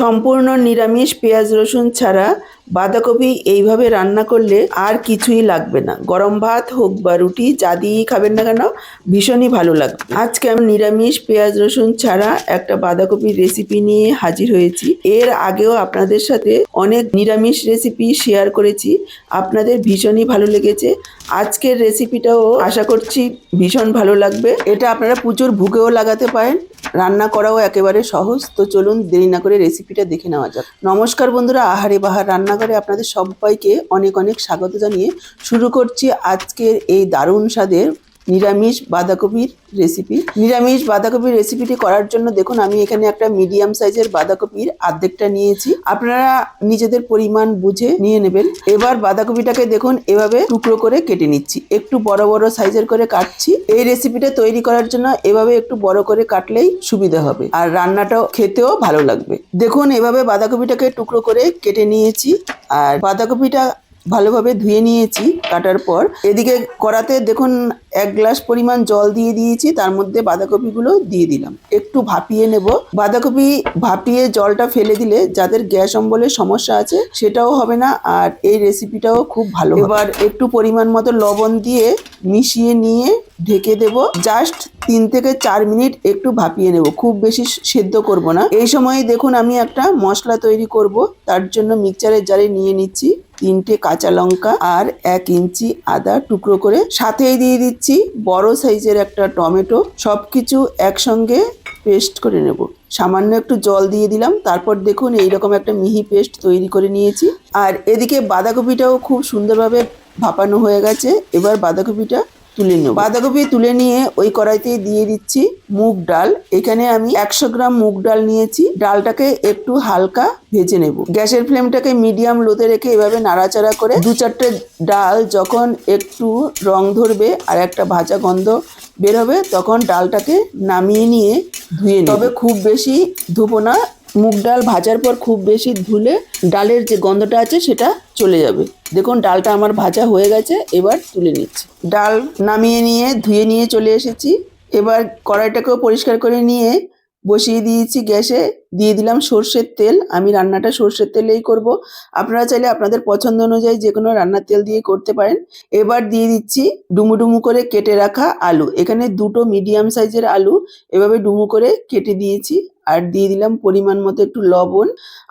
সম্পূর্ণ নিরামিষ পেঁয়াজ, রসুন ছাড়া বাঁধাকপি এইভাবে রান্না করলে আর কিছুই লাগবে না। গরম ভাত হোক বা রুটি, যা দিয়েই খাবেন না কেন, ভীষণই ভালো লাগবে। আজকে আমি নিরামিষ পেঁয়াজ, রসুন ছাড়া একটা বাঁধাকপির রেসিপি নিয়ে হাজির হয়েছি। এর আগেও আপনাদের সাথে অনেক নিরামিষ রেসিপি শেয়ার করেছি। আপনাদের ভীষণই ভালো লেগেছে। আজকের রেসিপিটাও আশা করছি ভীষণ ভালো লাগবে। এটা আপনারা পুজোর ভুগেও লাগাতে পারেন, রান্না করাও একেবারে সহজ। তো চলুন দেরি না করে রেসিপিটা দেখে নেওয়া যাক। নমস্কার বন্ধুরা, আহারে বাহার রান্নাঘরে আপনাদের সবাইকে অনেক অনেক স্বাগত জানিয়ে শুরু করছি আজকের এই দারুণ স্বাদের নিরামিষ বাঁধাকপির রেসিপি নিরামিষ বাঁধাকপির রেসিপিটি করার জন্য দেখুন, আমি এখানে একটা মিডিয়াম সাইজের বাঁধাকপির অর্ধেকটা নিয়েছি। আপনারা নিজেদের পরিমাণ বুঝে নিয়ে নেবেন। এবার বাঁধাকপিটাকে দেখুন, এভাবে টুকরো করে কেটে নিচ্ছি। একটু বড় বড় সাইজের করে কাটছি। এই রেসিপিটা তৈরি করার জন্য এভাবে একটু বড় করে কাটলেই সুবিধা হবে। আর রান্নাটাও খেতেও ভালো লাগবে। দেখুন, এভাবে বাঁধাকপিটাকে টুকরো করে কেটে নিয়েছি। আর বাঁধাকপিটা ভালোভাবে ধুয়ে নিয়েছি কাটার পর। এদিকে কড়াতে দেখুন এক গ্লাস পরিমাণ জল দিয়ে দিয়েছি, তার মধ্যে বাঁধাকপিগুলো দিয়ে দিলাম। একটু ভাপিয়ে নেব। বাঁধাকপি ভাপিয়ে জলটা ফেলে দিলে যাদের গ্যাস অম্বলের সমস্যা আছে সেটাও হবে না, আর এই রেসিপিটাও খুব ভালো এবার একটু পরিমাণ মতো লবণ দিয়ে মিশিয়ে নিয়ে ঢেকে দেব। জাস্ট তিন থেকে চার মিনিট একটু ভাপিয়ে নেব। খুব বেশি সেদ্ধ করব না। এই সময় দেখুন আমি একটা মশলা তৈরি করব, তার জন্য মিক্সচারের জারে নিয়ে নিচ্ছি। তিনটে কাঁচা লঙ্কা আর এক ইঞ্চি আদা টুকরো করে সাথেই দিয়ে দিচ্ছি। বড় সাইজের একটা টমেটো সব কিছু একসঙ্গে পেস্ট করে নেব। সামান্য একটু জল দিয়ে দিলাম, তারপর দেখুন এইরকম একটা মিহি পেস্ট তৈরি করে নিয়েছি। আর এদিকে বাঁধাকপিটাও খুব সুন্দরভাবে ভাপানো হয়ে গেছে। এবার বাঁধাকপিটা তুলে নেব। বাঁধাকপি তুলে নিয়ে ওই কড়াইতে দিয়ে দিচ্ছি মুগ ডাল। এখানে আমি একশো গ্রাম মুগ ডাল নিয়েছি। ডালটাকে একটু হালকা ভেজে নেব। গ্যাসের ফ্লেমটাকে মিডিয়াম লোতে রেখে এভাবে নাড়াচাড়া করে দু চারটে ডাল যখন একটু রং ধরবে আর একটা ভাজা গন্ধ বের হবে তখন ডালটাকে নামিয়ে নিয়ে ধুয়ে নেব। তবে খুব বেশি ধুবো না মুগ ডাল ভাজার পর খুব বেশি ধুলে ডালের যে গন্ধটা আছে সেটা চলে যাবে। দেখুন, ডালটা আমার ভাজা হয়ে গেছে, এবার তুলে নিচ্ছি। ডাল নামিয়ে নিয়ে ধুয়ে নিয়ে চলে এসেছি। এবার কড়াইটাকেও পরিষ্কার করে নিয়ে বসিয়ে দিয়েছি গ্যাসে। দিয়ে দিলাম সর্ষের তেল। আমি রান্নাটা সর্ষের তেলেই করব। আপনারা চাইলে আপনাদের পছন্দ অনুযায়ী যে কোনো রান্নার তেল দিয়ে করতে পারেন। এবার দিয়ে দিচ্ছি ডুমু ডুমু করে কেটে রাখা আলু। এখানে দুটো মিডিয়াম সাইজের আলু এভাবে ডুমু করে কেটে দিয়েছি। আর দিয়ে দিলাম পরিমাণ মতো একটু লবণ।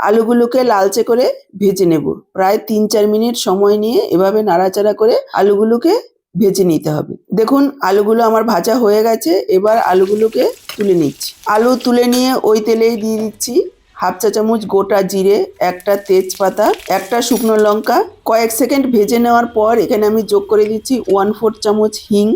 আলুগুলোকে লালচে করে ভেজে নেব। প্রায় তিন চার মিনিট সময় নিয়ে এভাবে নাড়াচাড়া করে আলুগুলোকে ভেজে নিতে হবে। দেখুন, আলুগুলো আমার ভাজা হয়ে গেছে। এবার আলুগুলোকে তুলে নিচ্ছি। আলু তুলে নিয়ে ওই তেলেই দিয়ে দিচ্ছি। হাফ চা চামচ গোটা জিরে, একটা তেজপাতা, একটা শুকনো লঙ্কা। কয়েক সেকেন্ড ভেজে নেওয়ার পর এখানে আমি যোগ করে দিচ্ছি ওয়ান ফোর চামচ হিং।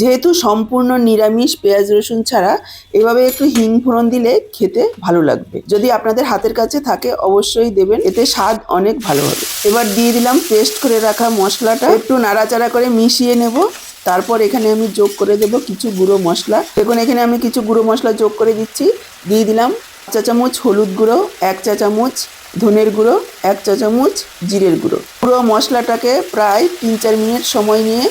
যেহেতু সম্পূর্ণ নিরামিষ পেঁয়াজ রসুন ছাড়া, এভাবে একটু হিং ফোড়ন দিলে খেতে ভালো লাগবে। যদি আপনাদের হাতের কাছে থাকে, অবশ্যই দেবেন। এতে স্বাদ অনেক ভালো হবে। এবার দিয়ে দিলাম পেস্ট করে রাখা মশলাটা। একটু নাড়াচাড়া করে মিশিয়ে নেব। তারপর এখানে আমি যোগ করে দেব কিছু গুঁড়ো মশলা। দেখুন, এখানে আমি কিছু গুঁড়ো মশলা যোগ করে দিচ্ছি। দিয়ে দিলাম চা চামচ হলুদ গুঁড়ো, এক চা চামচ ধনের গুঁড়ো, এক চা চামচ জিরের গুঁড়ো। পুরো মশলাটাকে প্রায় তিন চার মিনিট সময় নিয়ে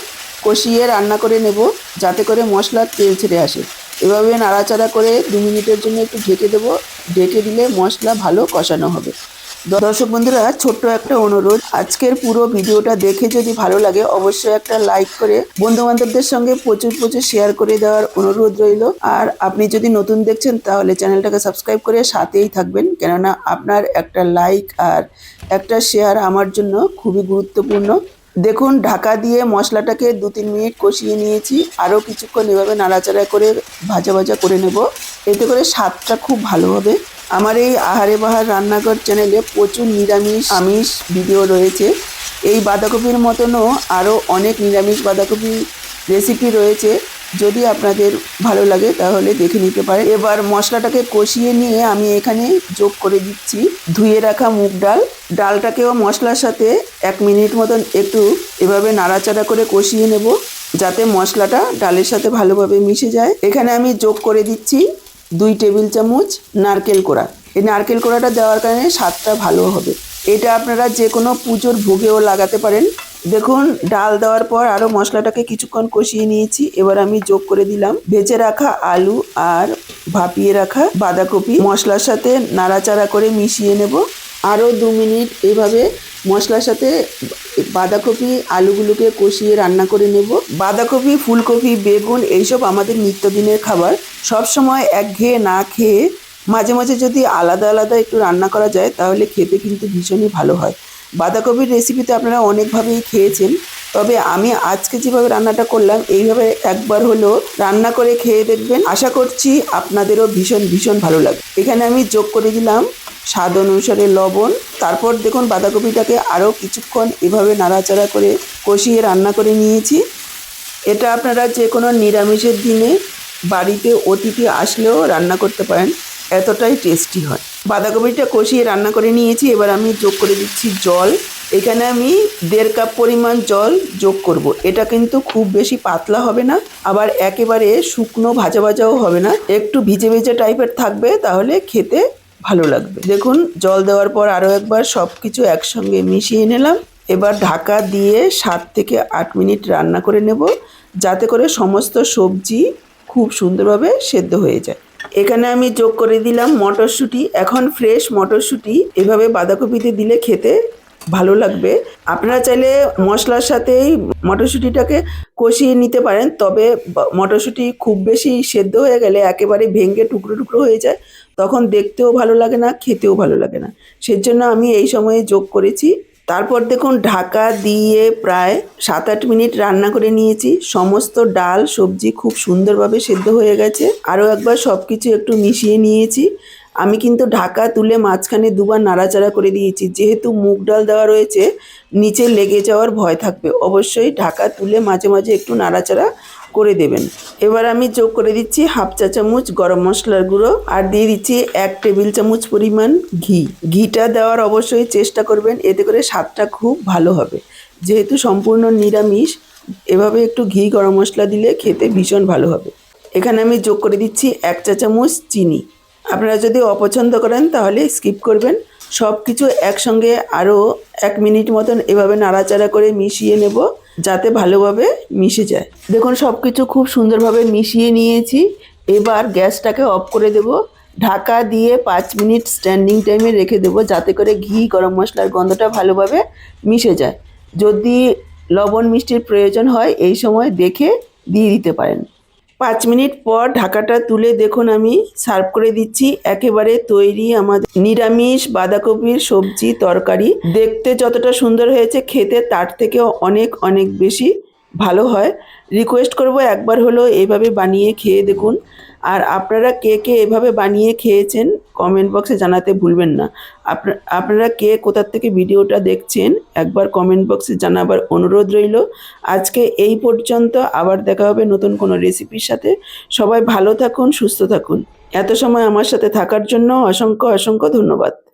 কষিয়ে রান্না করে নেব, যাতে করে মশলার তেল ছেড়ে আসে। এভাবে নাড়াচাড়া করে দু মিনিটের জন্য একটু ঢেকে দেবো। ঢেকে দিলে মশলা ভালো কষানো হবে। দর্শক বন্ধুরা, ছোট্ট একটা অনুরোধ। আজকের পুরো ভিডিওটা দেখে যদি ভালো লাগে, অবশ্যই একটা লাইক করে বন্ধু বান্ধবদের সঙ্গে প্রচুর প্রচুর শেয়ার করে দেওয়ার অনুরোধ রইল। আর আপনি যদি নতুন দেখছেন, তাহলে চ্যানেলটাকে সাবস্ক্রাইব করে সাথেই থাকবেন। কেননা আপনার একটা লাইক আর একটা শেয়ার আমার জন্য খুবই গুরুত্বপূর্ণ। দেখুন, ঢাকা দিয়ে মশলাটাকে দু তিন মিনিট কষিয়ে নিয়েছি। আরও কিছুক্ষণ এভাবে নাড়াচাড়া করে ভাজা ভাজা করে নেব। এতে করে স্বাদটা খুব ভালো হবে। আমার এই আহারে বাহার রান্নাঘর চ্যানেলে প্রচুর নিরামিষ, আমিষ ভিডিও রয়েছে। এই বাঁধাকপির মতনও আরও অনেক নিরামিষ বাঁধাকপি রেসিপি রয়েছে। যদি আপনাদের ভালো লাগে তাহলে দেখে নিতে পারেন। এবার মশলাটাকে কষিয়ে নিয়ে আমি এখানে যোগ করে দিচ্ছি। ধুয়ে রাখা মুগ ডাল। ডালটাকেও মশলার সাথে এক মিনিট মতন একটু এভাবে নাড়াচাড়া করে কষিয়ে নেব, যাতে মশলাটা ডালের সাথে ভালোভাবে মিশে যায়। এখানে আমি যোগ করে দিচ্ছি দুই টেবিল চামচ নারকেল কোড়া। এই নারকেল কোড়াটা দেওয়ার কারণে স্বাদটা ভালো হবে। এটা আপনারা যে কোনো পুজোর ভোগেও লাগাতে পারেন। দেখুন, ডাল দেওয়ার পর আরও মশলাটাকে কিছুক্ষণ কষিয়ে নিয়েছি। এবার আমি যোগ করে দিলাম। ভেজে রাখা আলু আর ভাপিয়ে রাখা বাঁধাকপি। মশলার সাথে নাড়াচাড়া করে মিশিয়ে নেব। আরও দু মিনিট এভাবে মশলার সাথে বাঁধাকপি আলুগুলোকে কষিয়ে রান্না করে নেব। বাঁধাকপি, ফুলকপি, বেগুন এইসব আমাদের নিত্যদিনের খাবার। সব সময় একঘেয়ে না খেয়ে মাঝে মাঝে যদি আলাদা আলাদা একটু রান্না করা যায়, তাহলে খেতে কিন্তু ভীষণই ভালো হয়। বাঁধাকপির রেসিপিতে আপনারা অনেকভাবেই খেয়েছেন। তবে আমি আজকে যেভাবে রান্নাটা করলাম, এইভাবে একবার হলো রান্না করে খেয়ে দেখবেন। আশা করছি আপনাদেরও ভীষণ ভীষণ ভালো লাগবে। এখানে আমি যোগ করে দিলাম স্বাদ অনুসারে লবণ। তারপর দেখুন বাঁধাকপিটাকে আরও কিছুক্ষণ এভাবে নাড়াচাড়া করে কষিয়ে রান্না করে নিয়েছি। এটা আপনারা যে কোনো নিরামিষের দিনে বাড়িতে অতিথি আসলেও রান্না করতে পারেন। এতটাই টেস্টি হয়। বাঁধাকপিটা কষিয়ে রান্না করে নিয়েছি। এবার আমি যোগ করে দিচ্ছি জল। এখানে আমি দেড় কাপ পরিমাণ জল যোগ করব। এটা কিন্তু খুব বেশি পাতলা হবে না। আবার একেবারে শুকনো ভাজা ভাজাও হবে না। একটু ভিজে ভিজে টাইপের থাকবে। তাহলে খেতে ভালো লাগবে। দেখুন, জল দেওয়ার পর আরও একবার সব কিছু একসঙ্গে মিশিয়ে নিলাম। এবার ঢাকা দিয়ে সাত থেকে আট মিনিট রান্না করে নেব, যাতে করে সমস্ত সবজি খুব সুন্দরভাবে সেদ্ধ হয়ে যায়। এখানে আমি যোগ করে দিলাম মটরশুঁটি। এখন ফ্রেশ মটরশুঁটি। এভাবে বাঁধাকপিতে দিলে খেতে ভালো লাগবে। আপনারা চাইলে মশলার সাথেই মটরশুঁটিটাকে কষিয়ে নিতে পারেন, তবে মটরশুঁটি খুব বেশি সেদ্ধ হয়ে গেলে একেবারে ভেঙে টুকরো টুকরো হয়ে যায়, তখন দেখতেও ভালো লাগে না, খেতেও ভালো লাগে না। সেজন্য আমি এই সময়ে যোগ করেছি। তারপর দেখুন, ঢাকা দিয়ে প্রায় সাত আট মিনিট রান্না করে নিয়েছি। সমস্ত ডাল, সবজি খুব সুন্দরভাবে সেদ্ধ হয়ে গেছে। আরও একবার সব কিছু একটু মিশিয়ে নিয়েছি। আমি কিন্তু ঢাকা তুলে মাঝখানে দুবার নাড়াচাড়া করে দিয়েছি। যেহেতু মুগ ডাল দেওয়া রয়েছে, নিচে লেগে যাওয়ার ভয় থাকবে। অবশ্যই ঢাকা তুলে মাঝে মাঝে একটু নাড়াচাড়া করে দেবেন। এবার আমি যোগ করে দিচ্ছি হাফ চা চামচ গরম মশলার গুঁড়ো আর দিয়ে দিচ্ছি এক টেবিল চামচ পরিমাণ ঘি। ঘিটা দেওয়ার অবশ্যই চেষ্টা করবেন, এতে করে স্বাদটা খুব ভালো হবে। যেহেতু সম্পূর্ণ নিরামিষ, এভাবে একটু ঘি গরম মশলা দিলে খেতে ভীষণ ভালো হবে। এখানে আমি যোগ করে দিচ্ছি এক চা চামচ চিনি। আপনারা যদি অপছন্দ করেন তাহলে স্কিপ করবেন। সব কিছু একসঙ্গে আরও এক মিনিট মতন এভাবে নাড়াচাড়া করে মিশিয়ে নেব যাতে ভালোভাবে মিশে যায়। দেখুন সব কিছু খুব সুন্দরভাবে মিশিয়ে নিয়েছি। এবার গ্যাসটাকে অফ করে দেব। ঢাকা দিয়ে পাঁচ মিনিট স্ট্যান্ডিং টাইমে রেখে দেবো যাতে করে ঘি, গরম মশলার গন্ধটা ভালোভাবে মিশে যায়। যদি লবণ মিষ্টির প্রয়োজন হয়, এই সময় দেখে দিয়ে দিতে পারেন। পাঁচ মিনিট পর ঢাকাটা তুলে দেখুন আমি সার্ভ করে দিচ্ছি। একেবারে তৈরি আমাদের নিরামিষ বাঁধাকপির সবজি তরকারি। দেখতে যতটা সুন্দর হয়েছে, খেতে তার থেকেও অনেক অনেক বেশি ভালো হয়। রিকোয়েস্ট করব একবার হলো এভাবে বানিয়ে খেয়ে দেখুন। আর আপনারা কে কে এভাবে বানিয়ে খেয়েছেন কমেন্ট বক্সে জানাতে ভুলবেন না। আপনা- আপনারা কে কোথার থেকে ভিডিওটা দেখছেন একবার কমেন্ট বক্সে জানাবার অনুরোধ রইল। আজকে এই পর্যন্ত আবার দেখা হবে নতুন কোনো রেসিপির সাথে। সবাই ভালো থাকুন, সুস্থ থাকুন। এত সময় আমার সাথে থাকার জন্য অসংখ্য অসংখ্য ধন্যবাদ।